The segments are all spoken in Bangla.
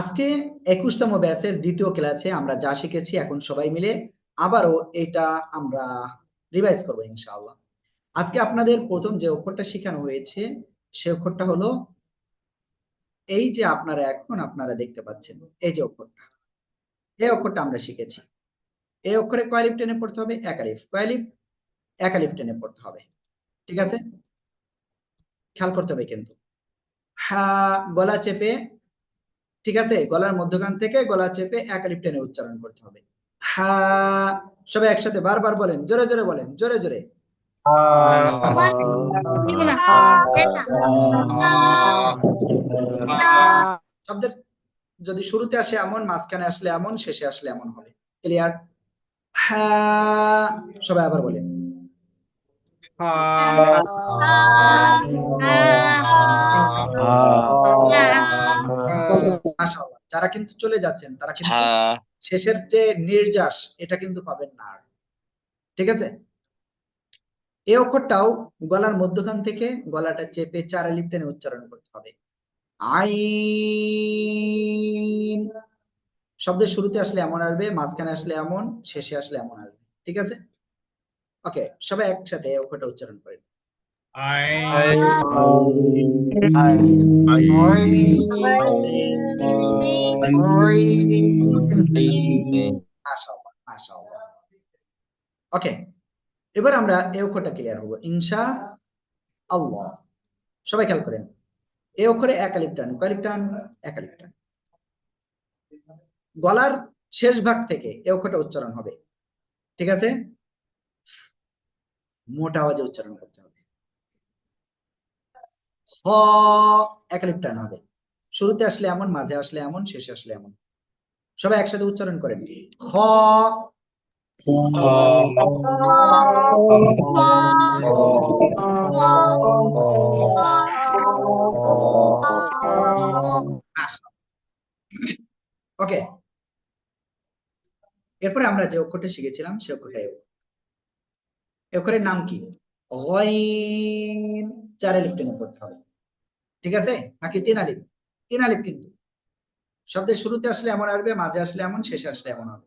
আজকে একুশতম ব্যাচের দ্বিতীয় ক্লাসে আমরা যা শিখেছি, এখন সবাই মিলে আবারও এটা আমরা রিভাইজ করব ইনশাআল্লাহ। আজকে আপনাদের প্রথম যে অক্ষরটা শেখানো হয়েছে, সে অক্ষরটা হলো এই যে আপনারা এখন আপনারা দেখতে পাচ্ছেন, এই যে অক্ষরটা। এই অক্ষরটা আমরা শিখেছি। এই অক্ষরে কয়ালিফ টেনে পড়তে হবে? একালিফ কয়ালিফ একালিফ টেনে পড়তে হবে। ঠিক আছে? খেয়াল করতে হবে কিন্তু। হ্যাঁ গলা চেপে ঠিক আছে গলার মধ্যখান থেকে গলা চেপে একালিপ টেনে উচ্চারণ করতে হবে হা সবাই একসাথে বারবার বলেন জোরে জোরে বলেন জোরে জোরে শব্দের যদি শুরুতে আসে এমন মাঝখানে আসলে এমন শেষে আসলে এমন হবে ক্লিয়ার হ্যাঁ সবাই আবার বলেন মাশাআল্লাহ যারা কিন্তু চলে যাচ্ছেন তারা কিন্তু শেষের যে নির্যাস এটা কিন্তু পাবেন না ঠিক আছে? এই অক্ষরটাও গলার মধ্যখান থেকে গলাটা চেপে চার আলিফ টেনে উচ্চারণ করতে হবে। আইন। শব্দের শুরুতে আসলে এমন আসবে মাঝখানে আসলে এমন শেষে আসলে এমন আসবে। ঠিক আছে? ওকে সবাই একসাথে অক্ষরটা উচ্চারণ করেন। ওকে এবার আমরা এ অক্ষরটা ক্লিয়ার হব ইনশা আল্লাহ। সবাই খেয়াল করেন। এ অক্ষরে এক আলিফ টান, কয় টান? এক আলিফ টান। গলার শেষ ভাগ থেকে এই অক্ষরটা উচ্চারণ হবে। ঠিক আছে? মোটা আওয়াজে উচ্চারণ করতে হবে। খ এক আলিফ টান হবে। শুরুতে আসলে এমন, মাঝে আসলে এমন, শেষে আসলে এমন। সবাই একসাথে উচ্চারণ করেন খ ওকে। এরপরে আমরা যে অক্ষরটা শিখেছিলাম, সে অক্ষরটা অক্ষরের নাম কি? চার আলিফ টেনে পড়তে হবে। ঠিক আছে? নাকি তিন আলিফ? তিন আলিফ কিন্তু। শব্দের শুরুতে আসলে এমন আসবে মাঝে আসলে এমন শেষে আসলে এমন হবে।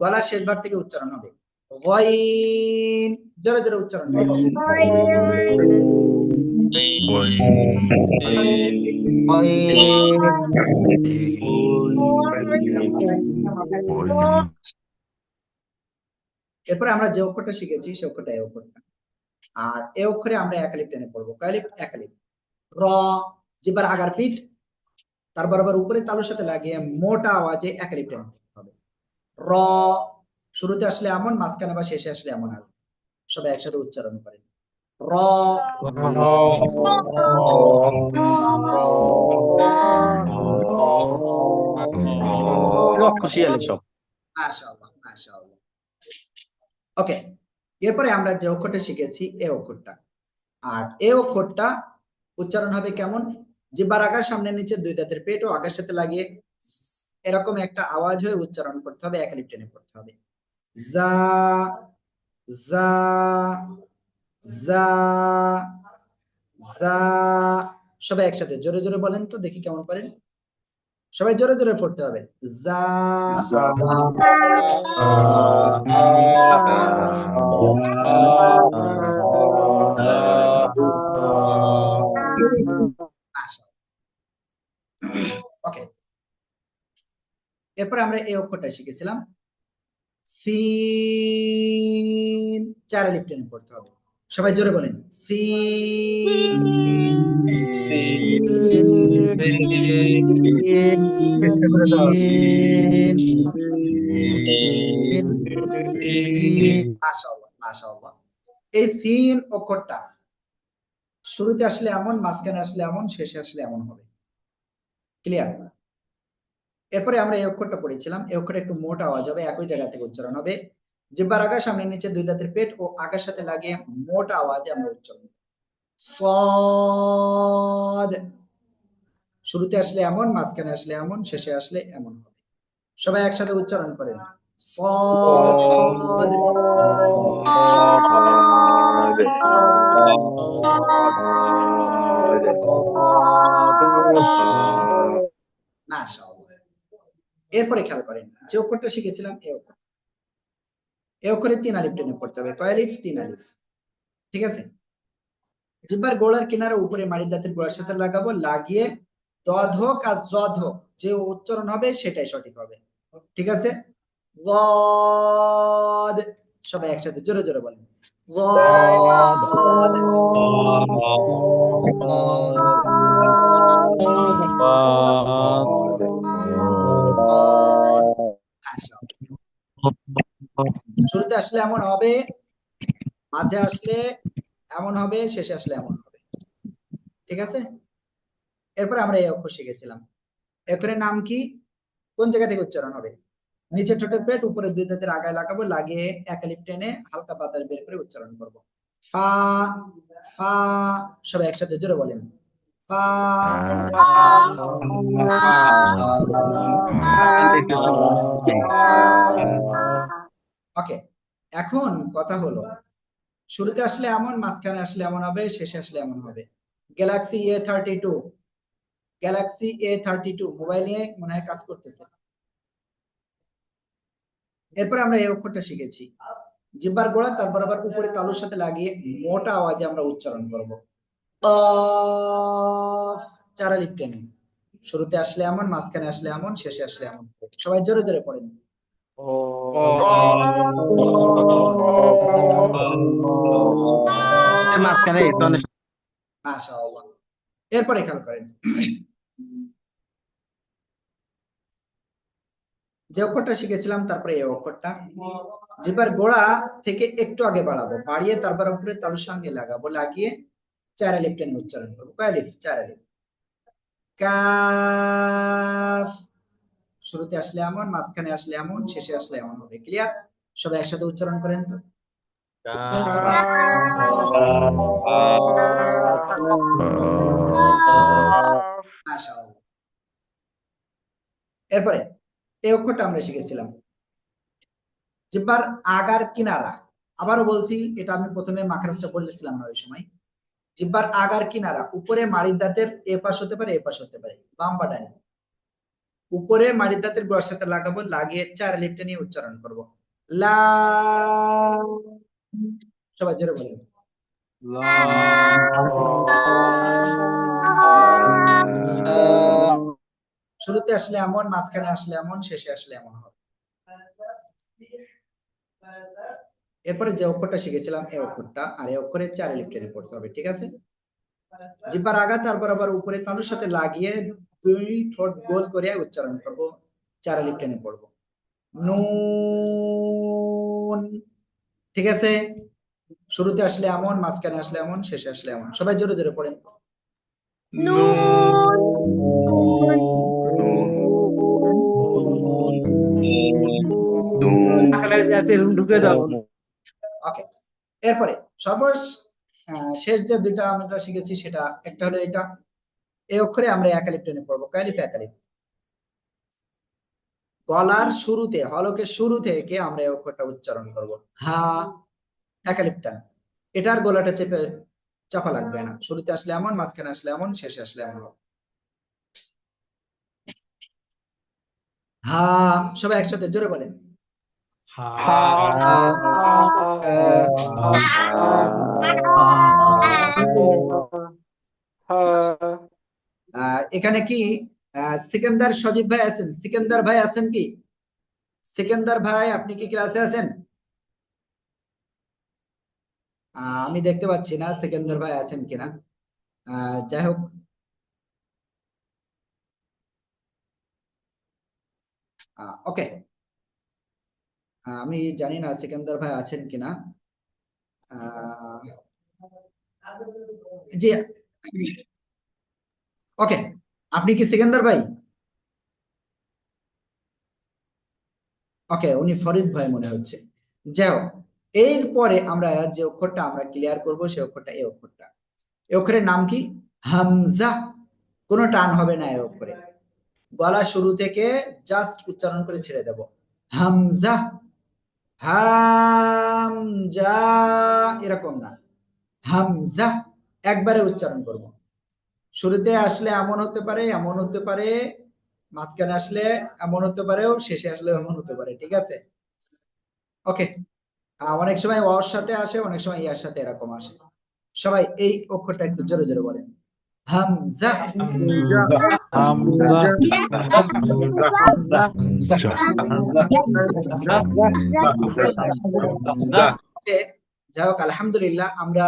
গলার শেষ ভাগ থেকে উচ্চারণ হবে। জোরে জোরে উচ্চারণ হবে। এরপরে আমরা যে অক্ষরটা শিখেছি সে অক্ষরটা এই অক্ষরটা। আর এ অক্ষরে আমরা একালিপ টেনে পড়ব। কয়ালিপ একালিপ র জিবার আগার পিঠ তার বরাবর উপরে তালুর সাথে লাগিয়ে মোটা আওয়াজে একালিপ টেনে হবে। র শুরুতে আসলে এমন মাঝখানে বা শেষে আসলে এমন আর সবাই একসাথে উচ্চারণ করেন। র ওকে এরপরে আমরা যে অক্ষরটা শিখেছি এ অক্ষরটা। আর এ অক্ষরটা উচ্চারণ হবে কেমন জিহ্বার আগার সামনে নিচে দুই দাঁতের পেট ও আগার সাথে লাগিয়ে এরকম একটা আওয়াজ হয়ে উচ্চারণ করতে হবে এক আলিফ টেনে পড়তে হবে জা জা জা জা সবাই একসাথে জোরে জোরে বলেন তো দেখি কেমন পারেন সবাই জোরে জোরে পড়তে হবে জা ওকে এরপর আমরা এই অক্ষরটা শিখেছিলাম। সিন চার আলিফ টেনে পড়তে হবে। সবাই জোরে বলেন। সিন মাশাআল্লাহ মাশাআল্লাহ। এই সিন অক্ষরটা শুরুতে আসলে এমন মাঝখানে আসলে এমন শেষে আসলে এমন হবে। ক্লিয়ার এরপরে আমরা এই অক্ষরটা পড়েছিলাম। এই অক্ষরটা একটু মোটা আওয়াজ হবে একই জায়গা থেকে উচ্চারণ হবে। জিহ্বার আগা সামনে নিচে দুই দাঁতের পেট ও আগার সাথে লাগিয়ে মোটা আওয়াজে আমরা উচ্চারণ সদ। শুরুতে আসলে এমন মাঝখানে আসলে এমন শেষে আসলে এমন হবে। সবাই একসাথে উচ্চারণ করেন। সদ। মাশাআল্লাহ এরপরে খেয়াল করেন যে অক্ষরটা শিখেছিলাম এ অক্ষর। এ অক্ষরে তিন আলিফ টেনে পড়তে হবে কয় আলিফ? তিন আলিফ। ঠিক আছে? জিব্বার গোড়ার কিনারে উপরে মাড়ি দাঁতের গোড়ার সাথে লাগাবো লাগিয়ে দধ হোক আর জদ হোক যে উচ্চারণ হবে সেটাই সঠিক হবে। ঠিক আছে? সবাই একসাথে জোরে জোরে বলেন। গদ আচ্ছা। শুরুতে আসলে এমন হবে, মাঝে আসলে এমন হবে, শেষে আসলে এমন হবে। ঠিক আছে? এরপরে আমরা এই অক্ষর শিখেছিলাম অক্ষরের নাম কি? কোন জায়গা থেকে উচ্চারণ হবে? নিচে ঠোঁটের পেট, উপরে দুই দাঁতের আগায় লাগাবো, লাগিয়ে একালিপ টেনে হালকা বাতাস বের করে উচ্চারণ করব। ফা ফা, সবাই একসাথে জোরে বলেন। ওকে এখন কথা হলো, শুরুতে আসলে এমন, মাঝখানে আসলে এমন হবে, শেষে আসলে এমন হবে। Galaxy A thirty two Galaxy A thirty two mobile নিয়ে মনে হয় কাজ করতেছে। এরপরে আমরা এই অক্ষরটা শিখেছি। জিব্বার গোড়া, তারপর আবার উপরে তালুর সাথে লাগিয়ে মোটা আওয়াজে আমরা উচ্চারণ করব। চারা লিপ টেনে শুরুতে আসলে এমন মাঝখানে আসলে এমন শেষে আসলে এমন। সবাই জোরে জোরে পড়েন এরপরে খেয়াল করেন। যে অক্ষরটা শিখেছিলাম তারপরে এই অক্ষরটা। জিবার গোড়া থেকে একটু আগে বাড়াবো। বাড়িয়ে তারপর উপরে তালুর সঙ্গে লাগাবো। লাগিয়ে চার আলিফ টেনে উচ্চারণ করব। কয় আলিফ? চার শুরুতে আসলে এমন, মাঝখানে আসলে এমন, শেষে আসলে এমন হবে। ক্লিয়ার সবাই একসাথে উচ্চারণ করেন তো। এরপরে, এই অক্ষরটা আমরা শিখেছিলাম। জিব্বার আগার কিনারা। আবারও বলছি, এটা আমি প্রথমে মাখরাজটা বলেছিলাম না ওই সময়। জিব্বার আগার কিনারা উপরে মাড়ির দাঁতের এ পাশ হতে পারে এ পাশ হতে পারে বাম বা ডান উপরে মাড়ির দাঁতের গোড়ার সাথে লাগাবো লাগিয়ে চার লিপটা নিয়ে উচ্চারণ করব। লা সবাই জোরে বলেন শুরুতে আসলে এমন মাঝখানে আসলে এমন শেষে আসলে এমন হবে। এরপরে যে অক্ষরটা শিখেছিলাম এই অক্ষরটা আর এই অক্ষরের চার লিপ পড়তে হবে ঠিক আছে জিব্বার আগা তারপর আবার উপরে তালুর সাথে লাগিয়ে দুই ঠোঁট গোল করে উচ্চারণ করব চার লিপ পড়ব নুন ঠিক আছে শুরুতে আসলে এমন মাঝখানে আসলে এমন শেষে আসলে এমন সবাই জোরে জোরে পড়েন ঢুকে দাও ওকে এরপরে সর্বশ আহ, শেষ যে দুইটা আমরা শিখেছি সেটা একটা হলো এটা। এই অক্ষরে আমরা একালিপ টেনে পড়ব। কালিফ একালিপ গলার শুরুতে হলকের শুরু থেকে আমরা এই অক্ষরটা উচ্চারণ করব। হা একালিপ টান। এটার গলাটা চেপে চাপা লাগবে না। শুরুতে আসলে এমন মাঝখানে আসলে এমন শেষে আসলে এমন। হা সবাই একসাথে জোরে বলেন। আহ, এখানে কি? সিকান্দার সজীব ভাই আছেন। সিকান্দার ভাই আছেন কি? সিকান্দার ভাই, আপনি কি ক্লাসে আছেন? আমি দেখতে পাচ্ছি না সিকান্দার ভাই আছেন কিনা যাই হোক। ওকে। আমি জানি না সিকান্দার ভাই আছেন কিনা। জি। ওকে, আপনি কি সিকান্দার ভাই? ওকে, উনি ফরিদ ভাই মনে হচ্ছে। যাই হোক, এরপরে আমরা যে অক্ষরটা আমরা ক্লিয়ার করব সেই অক্ষরটা এই অক্ষরটা। এই অক্ষরের নাম কি? হামজা। কোনো টান হবে না এই অক্ষরে। গলা শুরু থেকে জাস্ট উচ্চারণ করে ছেড়ে দেব। হামজা। হামজা, এরকম না। হামজা একবারে উচ্চারণ করব। শুরুতে আসলে এমন হতে পারে, এমন হতে পারে, মাঝখানে আসলে এমন হতে পারে শেষে আসলে এমন হতে পারে, ঠিক আছে? ওকে অনেক সময় অর সাথে আসে, অনেক সময় ইয়ার সাথে এরকম আসে। সবাই এই অক্ষরটা একটু জোরে জোরে বলেন। হামজা হামজা ওকে যাই হোক আলহামদুলিল্লাহ আমরা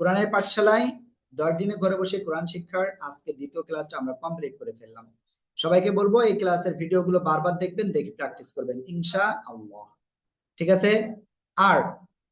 কোরআনের পাঠশালায় দশ দিনে ঘরে বসে কোরআন শিক্ষার আজকে দ্বিতীয় ক্লাসটা আমরা কমপ্লিট করে ফেললাম। সবাইকে বলব এই ক্লাসের ভিডিওগুলো বারবার দেখবেন দেখে প্র্যাকটিস করবেন ইনশা আল্লাহ ঠিক আছে? আর